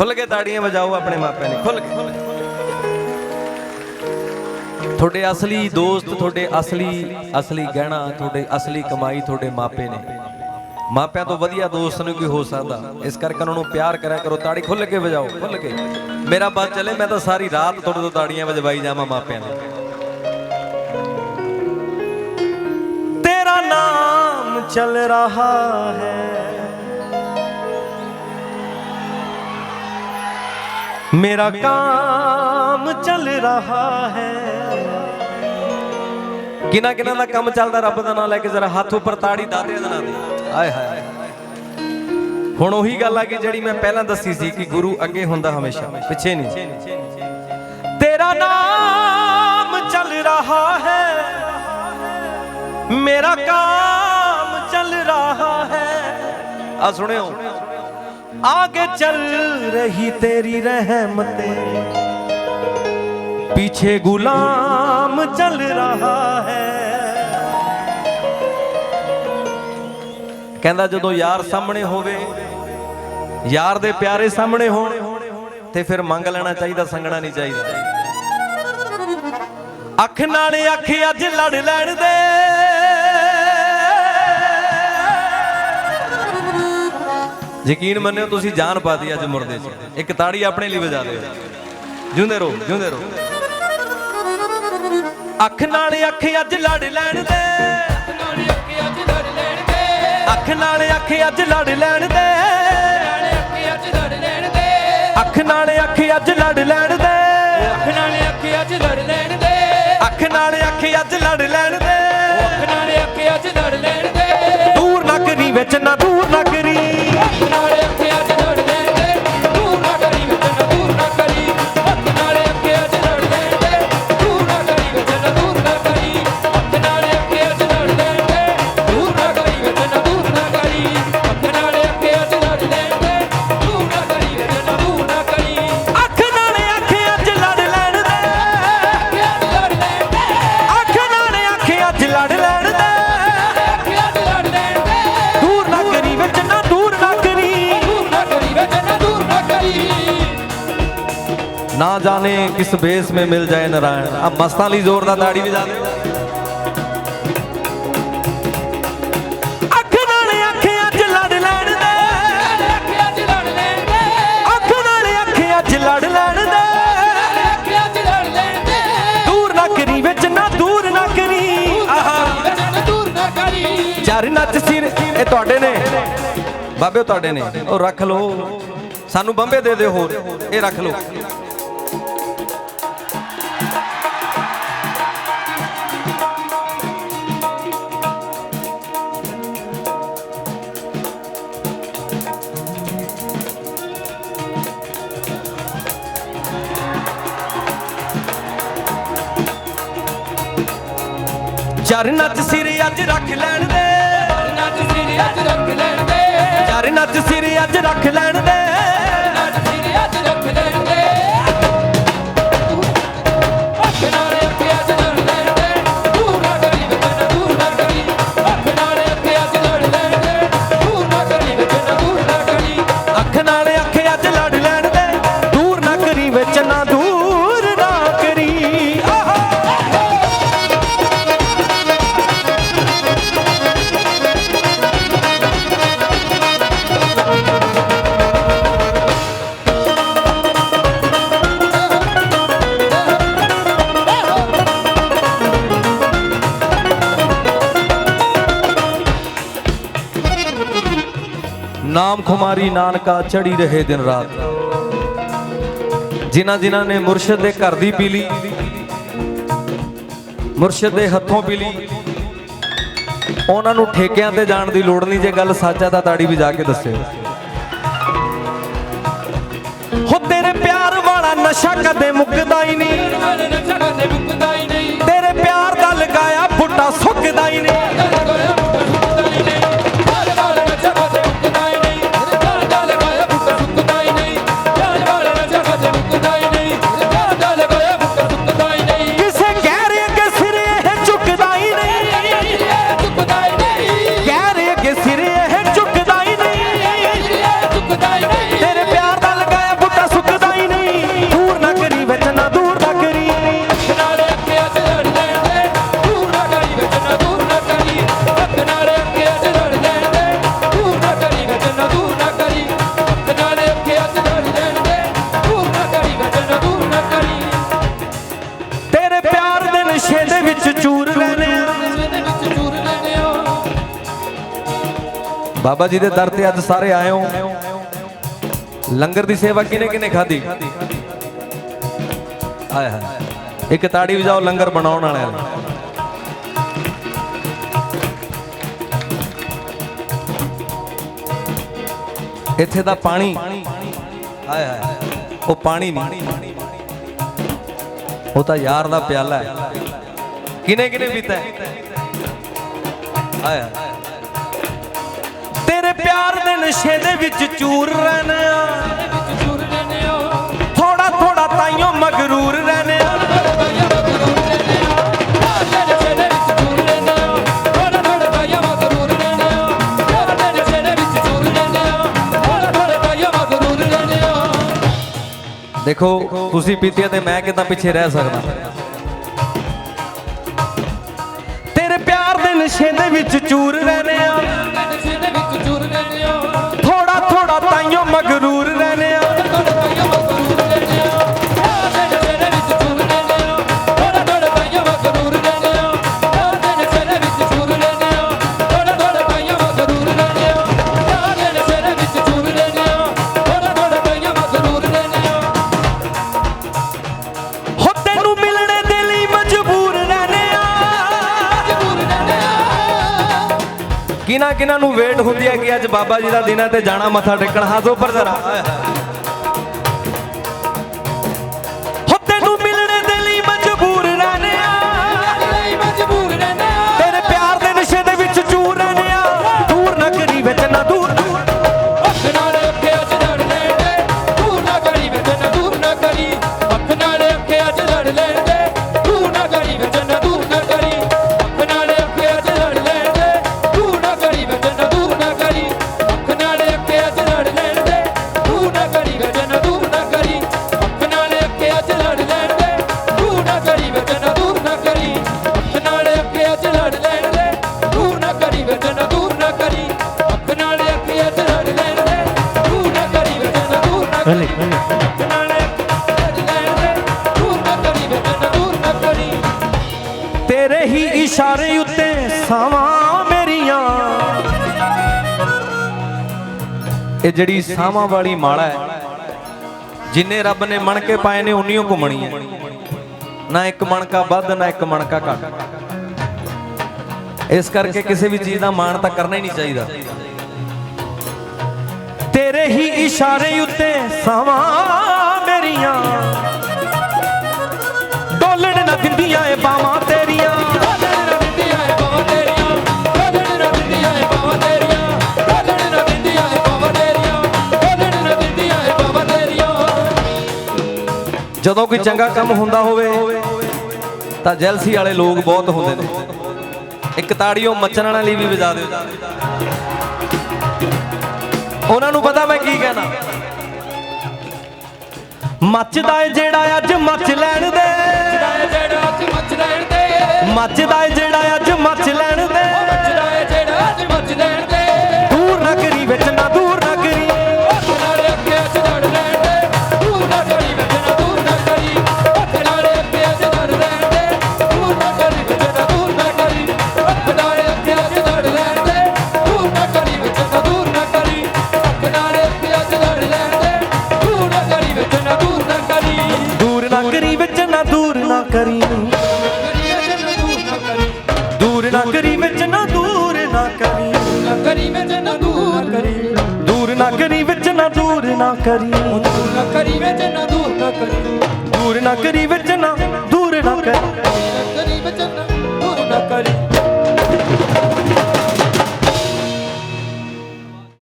ਖੁੱਲ ਕੇ ਤਾੜੀਆਂ ਵਜਾਓ ਆਪਣੇ ਮਾਪਿਆਂ ਨੇ ਖੁੱਲ ਕੇ। ਤੁਹਾਡੇ ਅਸਲੀ ਦੋਸਤ, ਤੁਹਾਡੇ ਅਸਲੀ ਅਸਲੀ ਗਹਿਣਾ, ਤੁਹਾਡੇ ਅਸਲੀ ਕਮਾਈ ਤੁਹਾਡੇ ਮਾਪੇ ਨੇ। ਮਾਪਿਆਂ ਤੋਂ ਵਧੀਆ ਦੋਸਤ ਨੂੰ ਕੋਈ ਹੋ ਸਕਦਾ? ਇਸ ਕਰਕੇ ਉਹਨਾਂ ਨੂੰ ਪਿਆਰ ਕਰਿਆ ਕਰੋ ਤਾੜੀ ਖੁੱਲ ਕੇ ਵਜਾਓ ਖੁੱਲ ਕੇ। ਮੇਰਾ ਬਾਤ ਚੱਲੇ, ਮੈਂ ਤਾਂ ਸਾਰੀ ਰਾਤ ਤੁਹਾਡੇ ਤੋਂ ਤਾੜੀਆਂ ਵਜਵਾਈ ਜਾਵਾਂ ਮਾਪਿਆਂ ਨੂੰ ਤੇਰਾ ਨਾਮ ਚੱਲ ਰਹਾ ਹੈ। मेरा काम ਚੱਲ ਰਹਾ ਹੈ ਕਿਨਾ ਕਿਨਾ ਦਾ ਕੰਮ ਚੱਲਦਾ ਰੱਬ ਦਾ ਨਾਮ ਲੈ ਕੇ ਜ਼ਰਾ ਹੱਥ ਉੱਪਰ ਤਾੜੀ ਦਾਦੇ ਦੇ ਨਾਂ ਦੀ ਆਏ ਹਾਏ ਹੁਣ ਉਹੀ ਗੱਲ ਆ ਕਿ ਜਿਹੜੀ ਮੈਂ ਪਹਿਲਾਂ ਦੱਸੀ ਸੀ ਕਿ ਗੁਰੂ ਅੱਗੇ ਹੁੰਦਾ ਹਮੇਸ਼ਾ ਪਿੱਛੇ ਨਹੀਂ ਤੇਰਾ ਨਾਮ ਚੱਲ ਰਹਾ ਹੈ ਮੇਰਾ ਕੰਮ ਚੱਲ ਰਹਾ ਹੈ ਆ ਸੁਣਿਓ आगे चल रही तेरी रहमतें पीछे गुलाम चल रहा है ਕਹਿੰਦਾ ਜਦੋਂ ਯਾਰ ਸਾਹਮਣੇ ਹੋਵੇ ਯਾਰ ਦੇ ਪਿਆਰੇ ਸਾਹਮਣੇ ਹੋਣ ਤੇ ਫਿਰ ਮੰਗ ਲੈਣਾ ਚਾਹੀਦਾ ਸੰਗਣਾ ਨਹੀਂ ਚਾਹੀਦਾ ਅੱਖ ਨਾਲ ਅੱਖ ਅੱਜ ਲੜ ਲੈਣ ਦੇ ਯਕੀਨ ਮੰਨਿਓ ਤੁਸੀਂ ਜਾਨ ਪਾਤੀ ਅੱਜ ਮੁਰਦੇ 'ਚ। ਇੱਕ ਤਾੜੀ ਆਪਣੇ ਲਈ ਵਜਾ ਦਿਓ। ਜਿਉਂਦੇ ਰਹੋ ਜਿਉਂਦੇ ਰਹੋ। ਅੱਖ ਨਾਲ ਅੱਖ ਅੱਜ ਲੜ ਲੈਣ ਦੇ। ਅੱਖ ਨਾਲ ਅੱਖ ਅੱਜ ਲੜ ਲੈਣ ਦੇ। ਅੱਖ ਨਾਲ ਅੱਖ ਅੱਜ ਲੜ ਲੈਣ ਦੇ। ਅੱਖ ਅੱਜ ਲੜ ਲੈਣ ਦੇ। ਦੂਰ ਨਾ ਕਰੀ ਵਿੱਚ ਨਾ ਦੂਰ ਨਾ ਕਰੀ। ਆਹਾ। ਚਾਰ ਨੱਚ ਸਿਰ। ਇਹ ਤੁਹਾਡੇ ਨੇ। ਬਾਬੇ ਤੁਹਾਡੇ ਨੇ। ਉਹ ਰੱਖ ਲਓ। ਸਾਨੂੰ ਬੰਬੇ ਦੇ ਦੇ ਹੋਰ। ਇਹ ਰੱਖ ਲਓ। ਚਾਰ ਨੱਚ ਸਿਰ ਅੱਜ ਰੱਖ ਲੈਣ ਦੇ। ਚਾਰ ਨੱਚ ਸਿਰ ਅੱਜ ਰੱਖ ਲੈਣ ਦੇ। ਅੱਖ ਨਾਮ ਖੁਮਾਰੀ ਨਾਨਕਾ ਚੜੀ ਰਹੇ ਦਿਨ ਰਾਤ। ਜਿਨ੍ਹਾਂ ਜਿਨ੍ਹਾਂ ਨੇ ਮੁਰਸ਼ਿਦ ਦੇ ਘਰ ਦੀ ਪੀ ਮੁਰਸ਼ਿਦ ਦੇ ਹੱਥੋਂ ਪੀਲੀ ਉਹਨਾਂ ਨੂੰ ਠੇਕਿਆਂ ਤੇ ਜਾਣ ਦੀ ਲੋੜ ਨਹੀਂ ਜੇ ਗੱਲ ਸੱਚ ਆ ਤਾਂ ਤਾੜੀ ਵੀ ਜਾ ਕੇ ਦੱਸਿਓ। ਹੋ ਤੇਰੇ ਪਿਆਰ ਵਾਲਾ ਨਸ਼ਾ ਕਦੇ ਮੁੱਕਦਾ ਹੀ ਨਹੀਂ। ਬਾਬਾ ਜੀ ਦੇ ਦਰ ਤੇ ਅੱਜ ਸਾਰੇ ਆਏ ਹੋ। ਲੰਗਰ ਦੀ ਸੇਵਾ ਕਿਨੇ ਕਿਨੇ ਖਾਧੀ? ਆਏ ਹਾਏ। ਇੱਕ ਤਾੜੀ ਵਜਾਓ ਲੰਗਰ ਬਣਾਉਣ ਵਾਲਿਆਂ ਨੂੰ। ਇੱਥੇ ਦਾ ਪਾਣੀ। ਆਏ ਹਾਏ। ਉਹ ਪਾਣੀ ਨਹੀਂ। ਉਹ ਤਾਂ ਯਾਰ ਦਾ ਪਿਆਲਾ ਹੈ। ਕਿਨੇ ਕਿਨੇ ਪੀਤਾ ਹੈ? ਆਏ ਹਾਏ। ਪਿਆਰ ਦੇ ਨਸ਼ੇ ਦੇ ਵਿੱਚ ਚੂਰ ਰਹਿਣਾ ਥੋੜਾ ਥੋੜਾ ਤਾਈਓ ਮਗਰੂਰ ਰਹਿਣਾ ਦੇਖੋ, ਤੁਸੀਂ ਪੀਤੀ ਤੇ ਮੈਂ ਕਿਦਾਂ ਪਿੱਛੇ ਰਹਿ ਸਕਦਾ? ਤੇਰੇ ਪਿਆਰ ਦੇ ਨਸ਼ੇ ਦੇ ਵਿੱਚ ਚੂਰ ਰਹਿਣੇ ਕਿਨਾ ਨੂੰ ਵੇਟ ਹੁੰਦੀ ਹੈ ਕਿ ਅੱਜ ਬਾਬਾ ਜੀ ਦਾ ਦਿਨ ਹੈ ਤੇ ਜਾਣਾ ਮੱਥਾ ਟੇਕਣ? ਹੱਥ ਉੱਪਰ ਜ਼ਰਾ। ਇਸ਼ਾਰੇ ਉੱਤੇ ਸਾਵਾਂ ਮੇਰੀਆਂ। ਇਹ ਜਿਹੜੀ ਸਾਵਾਂ ਵਾਲੀ ਮਾਲਾ ਹੈ, ਜਿੰਨੇ ਰੱਬ ਨੇ ਮਣ ਪਾਏ ਨੇ, ਉਨੀਓ ਘੁੰਮਣੀ ਹੈ। ਨਾ ਇੱਕ ਮਣਕਾ ਵੱਧ, ਨਾ ਇੱਕ ਮਣਕਾ ਘੱਟ। ਇਸ ਕਰਕੇ ਕਿਸੇ ਵੀ ਚੀਜ਼ ਦਾ ਮਾਣ ਤਾਂ ਕਰਨਾ ਹੀ ਨਹੀਂ ਚਾਹੀਦਾ। ਤੇਰੇ ਹੀ ਇਸ਼ਾਰੇ ਉੱਤੇ ਸਾਵਾਂ ਮੇਰੀਆਂ। ਡੋਲਣ ਨਾ ਦਿੰਦੀਆਂ ਏ ਬਾਵਾਂ। ਜਦੋਂ ਕੋਈ ਚੰਗਾ ਕੰਮ ਹੁੰਦਾ ਹੋਵੇ, ਤਾਂ ਜੈਲਸੀ ਵਾਲੇ ਲੋਕ ਬਹੁਤ ਹੁੰਦੇ ਨੇ। ਇੱਕ ਤਾੜੀਓ ਮੱਚਣ ਵਾਲਿਆਂ ਲਈ ਵੀ ਵਜਾ ਦਿਓ। ਉਹਨਾਂ ਨੂੰ ਪਤਾ ਮੈਂ ਕੀ ਕਹਿਣਾ। ਮੱਚਦਾ ਏ ਜਿਹੜਾ ਅੱਜ ਮੱਚ ਲੈਣ ਦੇ। ਜਿਹੜਾ ਜਿਹੜਾ ਅੱਜ ਮੱਚ ਲੈਣ ਦੇ। ਮੱਚਦਾ ਨਾ ਕਰੀ। ਨਾ ਕਰੀ ਵਿੱਚ ਨਾ ਦੂਰ ਕਰੀ। ਦੂਰ ਨਾ ਕਰੀ ਵਿੱਚ ਨਾ ਦੂਰ ਨਾ ਕਰੀ। ਨਾ ਕਰੀ ਵਿੱਚ ਨਾ ਦੂਰ ਨਾ ਕਰੀ। ਦੂਰ ਨਾ ਕਰੀ ਵਿੱਚ ਨਾ ਦੂਰ ਨਾ ਕਰੀ।